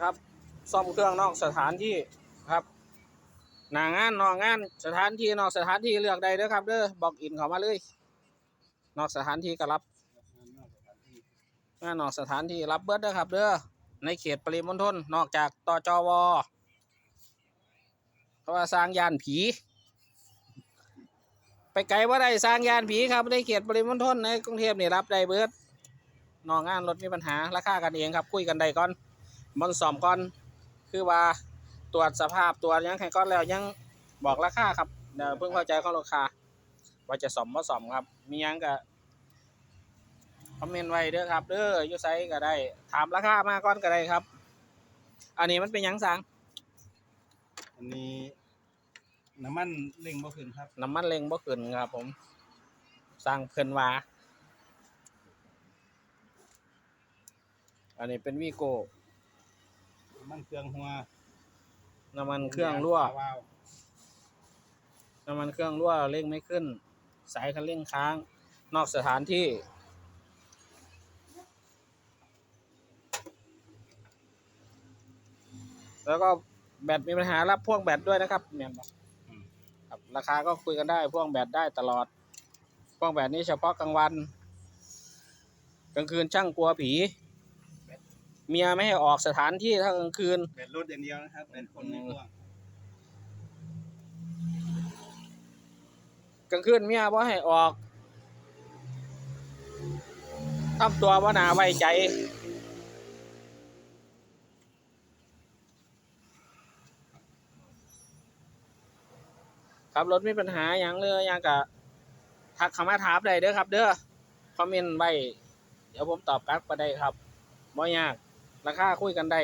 นะครับ ซ่อมเครื่องนอกสถานที่ครับหนางานนอกงานสถานที่นอกสถานที่เลือกได้เด้อครับเด้อบอกอินเขามาเลย นอกสถานที่ก็รับงานนอกสถานที่รับเบิดเด้อครับ เด้อในเขตปริมณฑลนอกจากตจวเพราะว่าสร้างยานผี ไปไกลว่าได้สร้างยานผีครับในเขตปริมณฑลในกรุงเทพนี่รับได้เบิดนอกงานรถมีปัญหาราคากันเองครับคุยกันได้ก่อน มันสอมก่อน คือว่าตรวจสภาพตรวจหยังไงก่อนแล้วยังบอกราคาครับเดี๋ยวเพิ่งเข้าใจข้อราคาว่าจะสอมบ่สอมครับ มีหยังก็คอมเมนต์ไว้เด้อครับเด้ออยู่ไซก็ได้ ถามราคามาก่อนก็ได้ครับ อันนี้มันเป็นหยังสังอันนี้น้ำมันเร่งบ่ขึ้นครับ น้ำมันเร่งบ่ขึ้นครับ ผม สร้างเพิ่นว่าอันนี้เป็นวีโก้น้ำ มันเครื่องหัวน้ำมันเครื่องรั่ววาล์วน้ำมันเครื่องรั่วเร่งไม่ขึ้น สายคันเร่งค้าง นอกสถานที่ แล้วก็แบตมีปัญหารับพ่วงแบตด้วยนะครับแม่นบอกครับราคาก็คุยกันได้พ่วงแบตได้ตลอด พ่วงแบตนี้เฉพาะกลางวัน กลางคืนช่างกลัวผี เมียไม่ให้ออกสถานที่ถ้ากลางคืน เป็นรถอย่างเดียวนะครับ เป็นคนในพ่วงกลางคืนเมียบ่ให้ออกทำตัวบ่น่าไว้ใจ ครับรถมีปัญหาอย่างเลยอย่างกะทักเข้ามาถามได้เด้อครับ เด้อคอมเมนต์ไว้เดี๋ยวผมตอบกลับก็ได้ครับบ่ยาก ราคาคุยกันได้